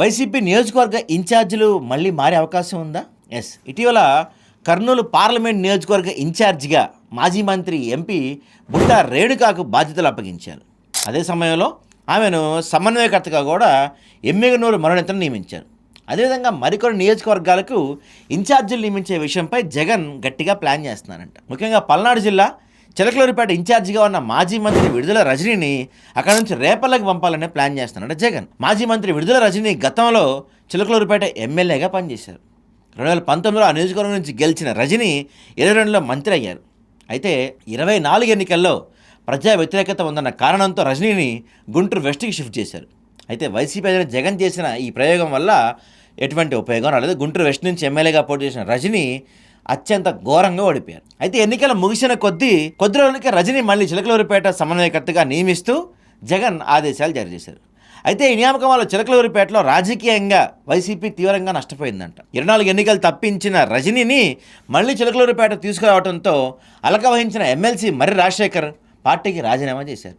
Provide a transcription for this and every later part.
YCP నియోజకవర్గ ఇన్ఛార్జీలు మళ్ళీ మారే అవకాశం ఉందా? ఎస్ ఇటీవల కర్నూలు పార్లమెంట్ నియోజకవర్గ ఇన్ఛార్జిగా మాజీ మంత్రి ఎంపీ బుట్ట రేణుకాకు బాధ్యతలు అప్పగించారు. అదే సమయంలో ఆమెను సమన్వయకర్తగా కూడా ఎమ్మెగనూరు మరణితను నియమించారు. అదేవిధంగా మరికొన్ని నియోజకవర్గాలకు ఇన్ఛార్జీలు నియమించే విషయంపై జగన్ గట్టిగా ప్లాన్ చేస్తున్నారంట. ముఖ్యంగా పల్నాడు జిల్లా చిలకలూరిపేట ఇన్ఛార్జిగా ఉన్న మాజీ మంత్రి విడుదల రజనీని అక్కడ నుంచి రేపల్లకి పంపాలనే ప్లాన్ చేస్తున్నాడు జగన్. మాజీ మంత్రి విడుదల రజనీ గతంలో చిలకలూరిపేట ఎమ్మెల్యేగా పనిచేశారు. రెండు వేల పంతొమ్మిదిలో ఆ నియోజకవర్గం నుంచి గెలిచిన రజనీ ఇరవై రెండులో మంత్రి అయ్యారు. అయితే ఇరవై నాలుగు ఎన్నికల్లో ప్రజా వ్యతిరేకత ఉందన్న కారణంతో రజనీని గుంటూరు వెస్ట్కి షిఫ్ట్ చేశారు. అయితే వైసీపీ అధినేత జగన్ చేసిన ఈ ప్రయోగం వల్ల ఎటువంటి ఉపయోగం రాలేదు. గుంటూరు వెస్ట్ నుంచి ఎమ్మెల్యేగా పోటీ చేసిన రజనీ అత్యంత ఘోరంగా ఓడిపోయారు. అయితే ఎన్నికలు ముగిసిన కొద్దీ కొద్ది రోజులకి రజనీ మళ్ళీ చిలకలూరిపేట సమన్వయకర్తగా నియమిస్తూ జగన్ ఆదేశాలు జారీ చేశారు. అయితే ఈ నియామకం వల్ల చిలకలూరిపేటలో రాజకీయంగా వైసీపీ తీవ్రంగా నష్టపోయిందంట. ఇరవై నాలుగు ఎన్నికలు తప్పించిన రజనీని మళ్ళీ చిలకలూరిపేట తీసుకురావడంతో అలక వహించిన ఎమ్మెల్సీ మర్రి రాజశేఖర్ పార్టీకి రాజీనామా చేశారు.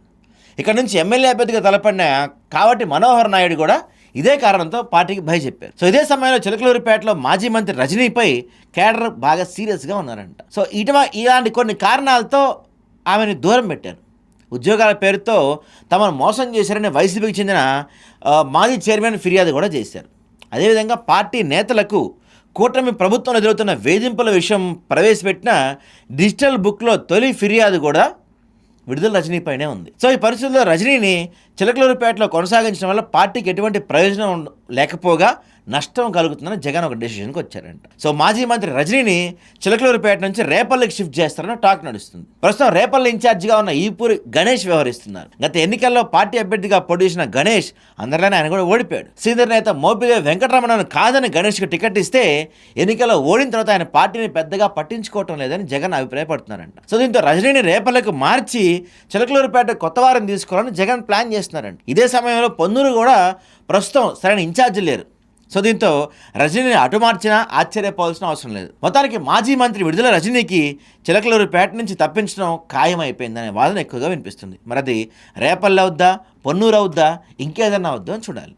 ఇక్కడ నుంచి ఎమ్మెల్యే అభ్యర్థిగా తలపడిన కాబట్టి మనోహర్ నాయుడు కూడా ఇదే కారణంతో పార్టీకి భయ చెప్పారు. సో ఇదే సమయంలో చిలకలూరిపేటలో మాజీ మంత్రి రజనీపై కేడర్ బాగా సీరియస్గా ఉన్నారంట. సో ఇటువ ఇలాంటి కొన్ని కారణాలతో ఆమెను దూరం పెట్టారు. ఉద్యోగాల పేరుతో తమను మోసం చేశారని వైసీపీకి చెందిన మాజీ చైర్మన్ ఫిర్యాదు కూడా చేశారు. అదేవిధంగా పార్టీ నేతలకు కూటమి ప్రభుత్వం ఎదురవుతున్న వేధింపుల విషయం ప్రవేశపెట్టిన డిజిటల్ బుక్లో తొలి ఫిర్యాదు కూడా విడుదల రజనీపైనే ఉంది. సో ఈ పరిస్థితుల్లో రజనీని చిలకలూరుపేటలో కొనసాగించడం వల్ల పార్టీకి ఎటువంటి ప్రయోజనం లేకపోగా నష్టం కలుగుతుందని జగన్ ఒక డెసిషన్కి వచ్చారంట. సో మాజీ మంత్రి రజనీని చిలకలూరుపేట నుంచి రేపల్లికి షిఫ్ట్ చేస్తారని టాక్ నడుస్తుంది. ప్రస్తుతం రేపల్లి ఇన్ఛార్జిగా ఉన్న ఈపూరి గణేష్ వ్యవహరిస్తున్నారు. గత ఎన్నికల్లో పార్టీ అభ్యర్థిగా పొడిచిన గణేష్ అందరిలోనే ఆయన కూడా ఓడిపోయాడు. సీనియర్ నేత మోపిదే వెంకటరమణను కాదని గణేష్కి టికెట్ ఇస్తే ఎన్నికల్లో ఓడిన తర్వాత ఆయన పార్టీని పెద్దగా పట్టించుకోవటం లేదని జగన్ అభిప్రాయపడుతున్నారంట. సో దీంతో రజనీని రేపల్లికి మార్చి చిలకలూరుపేట కొత్త వారం తీసుకోవాలని జగన్ ప్లాన్ చేస్తున్నారండి. ఇదే సమయంలో పొన్నూరు కూడా ప్రస్తుతం సరైన ఇన్ఛార్జ్ లేరు. సో దీంతో రజనీని అటు మార్చినా ఆశ్చర్యపోవాల్సిన అవసరం లేదు. మొత్తానికి మాజీ మంత్రి విడుదల రజనీకి చిలకలూరుపేట నుంచి తప్పించడం ఖాయమైపోయిందనే వాదన ఎక్కువగా వినిపిస్తుంది. మరి అది రేపల్లవుద్దా పొన్నూరు అవుద్దా ఇంకేదన్నా అవుద్దా అని చూడాలి.